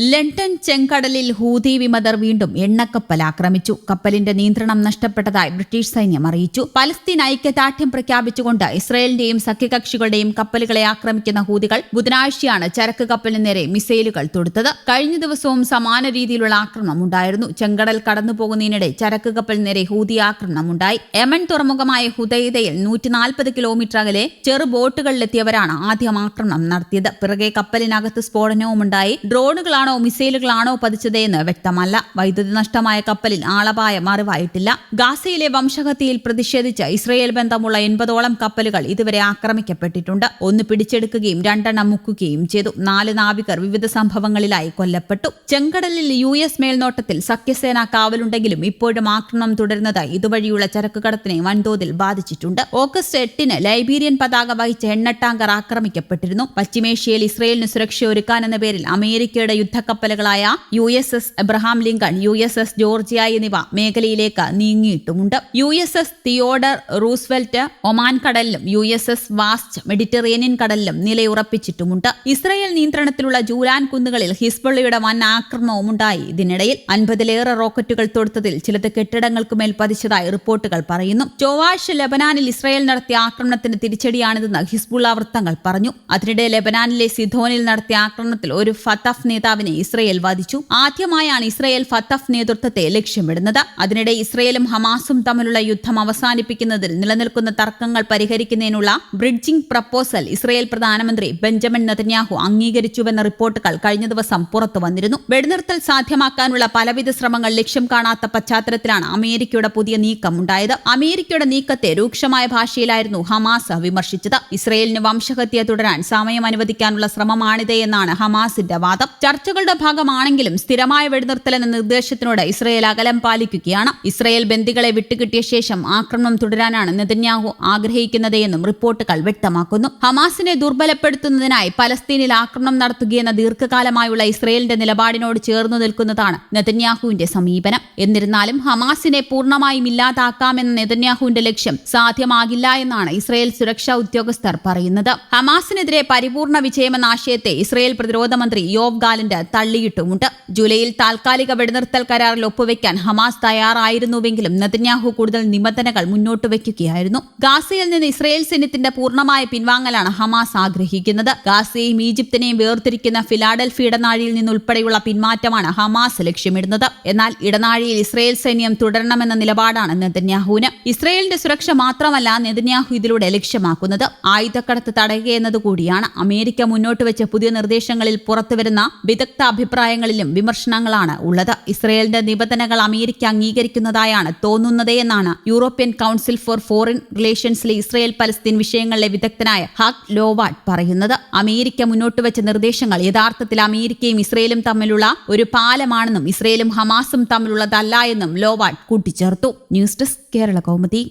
London ചെങ്കടലിൽ Houthi വിമതർ വീണ്ടും എണ്ണക്കപ്പൽ ആക്രമിച്ചു. കപ്പലിന്റെ നിയന്ത്രണം നഷ്ടപ്പെട്ടതായി ബ്രിട്ടീഷ് സൈന്യം അറിയിച്ചു. പലസ്തീൻ ഐക്യദാർഢ്യം പ്രഖ്യാപിച്ചുകൊണ്ട് ഇസ്രയേലിന്റെയും സഖ്യകക്ഷികളുടെയും കപ്പലുകളെ ആക്രമിക്കുന്ന ഹൂതികൾ ബുധനാഴ്ചയാണ് ചരക്ക് കപ്പലിന് നേരെ മിസൈലുകൾ തൊടുത്തത്. കഴിഞ്ഞ ദിവസവും സമാന രീതിയിലുള്ള ആക്രമണം ഉണ്ടായിരുന്നു. ചെങ്കടൽ കടന്നുപോകുന്നതിനിടെ ചരക്ക് കപ്പലിന് നേരെ ഹൂതി ആക്രമണമുണ്ടായി. യമൻ തുറമുഖമായ ഹുദൈദയിൽ നൂറ്റിനാൽപ്പത് കിലോമീറ്റർ അകലെ ചെറു ബോട്ടുകളിലെത്തിയവരാണ് ആദ്യം ആക്രമണം നടത്തിയത്. പിറകെ കപ്പലിനകത്ത് സ്ഫോടനവുമുണ്ടായി. ഡ്രോണുകളാണ് ഡ്രോണുകളാണോ മിസൈലുകളാണോ പതിച്ചത് എന്ന് വ്യക്തമല്ല. വൈദ്യുതി നഷ്ടമായ കപ്പലിൽ ആളപായം അറിവായിട്ടില്ല ഗാസയിലെ വംശഹത്യയിൽ പ്രതിഷേധിച്ച് ഇസ്രയേൽ ബന്ധമുള്ള എൺപതോളം കപ്പലുകൾ ഇതുവരെ ആക്രമിക്കപ്പെട്ടിട്ടുണ്ട്. ഒന്ന് പിടിച്ചെടുക്കുകയും രണ്ടെണ്ണം മുക്കുകയും ചെയ്തു. നാല് നാവികർ വിവിധ സംഭവങ്ങളിലായി കൊല്ലപ്പെട്ടു. ചെങ്കടലിൽ യു എസ് മേൽനോട്ടത്തിൽ സഖ്യസേന കാവലുണ്ടെങ്കിലും ഇപ്പോഴും ആക്രമണം തുടരുന്നത് ഇതുവഴിയുള്ള ചരക്കുകടത്തിനെ വൻതോതിൽ ബാധിച്ചിട്ടുണ്ട്. ഓഗസ്റ്റ് എട്ടിന് ലൈബീരിയൻ പതാക വഹിച്ച എണ്ണ ടാങ്കർ ആക്രമിക്കപ്പെട്ടിരുന്നു. പശ്ചിമേഷ്യയിൽ ഇസ്രയേലിന് സുരക്ഷ ഒരുക്കാൻ എന്ന പേരിൽ അമേരിക്കയുടെ യുദ്ധക്കപ്പലുകളായ U S S Abraham Lincoln U S S Georgia എന്നിവ മേഖലയിലേക്ക് നീങ്ങിയിട്ടുമുണ്ട്. U S S Theodore Roosevelt Oman കടലിലും U S S Wasp Mediterranean കടലിലും നിലയുറപ്പിച്ചിട്ടുമുണ്ട്. ഇസ്രയേൽ നിയന്ത്രണത്തിലുള്ള ജൂലാൻ കുന്നുകളിൽ ഹിസ്ബുള്ളയുടെ വൻ ആക്രമണവും ഉണ്ടായി ഇതിനിടയിൽ അൻപതിലേറെ റോക്കറ്റുകൾ തൊടുത്തതിൽ ചിലത് കെട്ടിടങ്ങൾക്ക് മേൽ പതിച്ചതായി റിപ്പോർട്ടുകൾ പറയുന്നു. ചൊവ്വാഴ്ച ലബനാനിൽ ഇസ്രയേൽ നടത്തിയ ആക്രമണത്തിന് തിരിച്ചടിയാണിതെന്ന് ഹിസ്ബുള്ള വൃത്തങ്ങൾ പറഞ്ഞു. അതിനിടെ ലബനാനിലെ സിധോനിൽ നടത്തിയ ആക്രമണത്തിൽ ഒരു ഫത്തഫ് നേതാവിനെ നേതാവിനെ ഇസ്രയേൽ വധിച്ചു ആദ്യമായാണ് ഇസ്രയേൽ ഫത്തഫ് നേതൃത്വത്തെ ലക്ഷ്യമിടുന്നത്. അതിനിടെ ഇസ്രയേലും ഹമാസും തമ്മിലുള്ള യുദ്ധം അവസാനിപ്പിക്കുന്നതിൽ നിലനിൽക്കുന്ന തർക്കങ്ങൾ പരിഹരിക്കുന്നതിനുള്ള ബ്രിഡ്ജിംഗ് പ്രപ്പോസൽ ഇസ്രയേൽ പ്രധാനമന്ത്രി ബെഞ്ചമിൻ നെതന്യാഹു അംഗീകരിച്ചുവെന്ന റിപ്പോർട്ടുകൾ കഴിഞ്ഞ ദിവസം പുറത്തു വന്നിരുന്നു. വെടിനിർത്തൽ സാധ്യമാക്കാനുള്ള പലവിധ ശ്രമങ്ങൾ ലക്ഷ്യം കാണാത്ത പശ്ചാത്തലത്തിലാണ് അമേരിക്കയുടെ പുതിയ നീക്കം ഉണ്ടായത് അമേരിക്കയുടെ നീക്കത്തെ രൂക്ഷമായ ഭാഷയിലായിരുന്നു ഹമാസ് വിമർശിച്ചത്. ഇസ്രയേലിന് വംശഹത്യ തുടരാൻ സമയം അനുവദിക്കാനുള്ള ശ്രമമാണിത് എന്നാണ് ഹമാസിന്റെ വാദം. ചർച്ചകൾ ചർച്ചകളുടെ ഭാഗമാണെങ്കിലും സ്ഥിരമായ വെടിനിർത്തൽ എന്ന നിർദ്ദേശത്തിനോട് ഇസ്രയേൽ അകലം പാലിക്കുകയാണ്. ഇസ്രയേൽ ബന്ദികളെ വിട്ടുകിട്ടിയ ശേഷം ആക്രമണം തുടരാനാണ് നെതന്യാഹു ആഗ്രഹിക്കുന്നതെന്നും റിപ്പോർട്ടുകൾ വ്യക്തമാക്കുന്നു. ഹമാസിനെ ദുർബലപ്പെടുത്തുന്നതിനായി പലസ്തീനിൽ ആക്രമണം നടത്തുകയെന്ന ദീർഘകാലമായുള്ള ഇസ്രയേലിന്റെ നിലപാടിനോട് ചേർന്നു നിൽക്കുന്നതാണ് നെതന്യാഹുവിന്റെ സമീപനം. എന്നിരുന്നാലും ഹമാസിനെ പൂർണമായും ഇല്ലാതാക്കാമെന്ന നെതന്യാഹുവിന്റെ ലക്ഷ്യം സാധ്യമാകില്ല എന്നാണ് ഇസ്രയേൽ സുരക്ഷാ ഉദ്യോഗസ്ഥർ പറയുന്നത്. ഹമാസിനെതിരെ പരിപൂർണ വിജയമെന്ന ആശയത്തെ ഇസ്രയേൽ പ്രതിരോധ മന്ത്രി യോവ് ഗാലന്റ് തള്ളിയിട്ടുമുണ്ട്. ജൂലൈയിൽ താൽക്കാലിക വെടിനിർത്തൽ കരാറിൽ ഒപ്പുവെക്കാൻ ഹമാസ് തയ്യാറായിരുന്നുവെങ്കിലും നെതന്യാഹു കൂടുതൽ നിബന്ധനകൾ മുന്നോട്ട് വയ്ക്കുകയായിരുന്നു. ഗാസയിൽ നിന്ന് ഇസ്രയേൽ സൈന്യത്തിന്റെ പൂർണമായ പിൻവാങ്ങലാണ് ഹമാസ് ആഗ്രഹിക്കുന്നത്. ഗാസയെയും ഈജിപ്തിനെയും വേർതിരിക്കുന്ന ഫിലാഡൽഫി ഇടനാഴിയിൽ നിന്നുൾപ്പെടെയുള്ള പിന്മാറ്റമാണ് ഹമാസ് ലക്ഷ്യമിടുന്നത്. എന്നാൽ ഇടനാഴിയിൽ ഇസ്രയേൽ സൈന്യം തുടരണമെന്ന നിലപാടാണ് നെതന്യാഹുവിന്. ഇസ്രയേലിന്റെ സുരക്ഷ മാത്രമല്ല നെതന്യാഹു ഇതിലൂടെ ലക്ഷ്യമാക്കുന്നത്. ആയുധക്കടത്ത് തടയുക അമേരിക്ക മുന്നോട്ട് വെച്ച പുതിയ നിർദ്ദേശങ്ങളിൽ പുറത്തുവരുന്ന വിദഗ്ധ വ്യത്യസ്ത അഭിപ്രായങ്ങളിലും വിമർശനങ്ങളാണ് ഉള്ളത്. ഇസ്രയേലിന്റെ നിബന്ധനകൾ അമേരിക്ക അംഗീകരിക്കുന്നതായാണ് തോന്നുന്നതെന്നാണ് യൂറോപ്യൻ കൗൺസിൽ ഫോർ ഫോറിൻ റിലേഷൻസിലെ ഇസ്രയേൽ പലസ്തീൻ വിഷയങ്ങളിലെ വിദഗ്ധനായ ഹക് ലോവാഡ് പറയുന്നത്. അമേരിക്ക മുന്നോട്ട് വെച്ച നിർദ്ദേശങ്ങൾ യഥാർത്ഥത്തിൽ അമേരിക്കയും ഇസ്രയേലും തമ്മിലുള്ള ഒരു പാലമാണെന്നും ഇസ്രയേലും ഹമാസും തമ്മിലുള്ളതല്ല എന്നും ലോവാഡ് കൂട്ടിച്ചേർത്തു. News desk Kerala Kaumudi.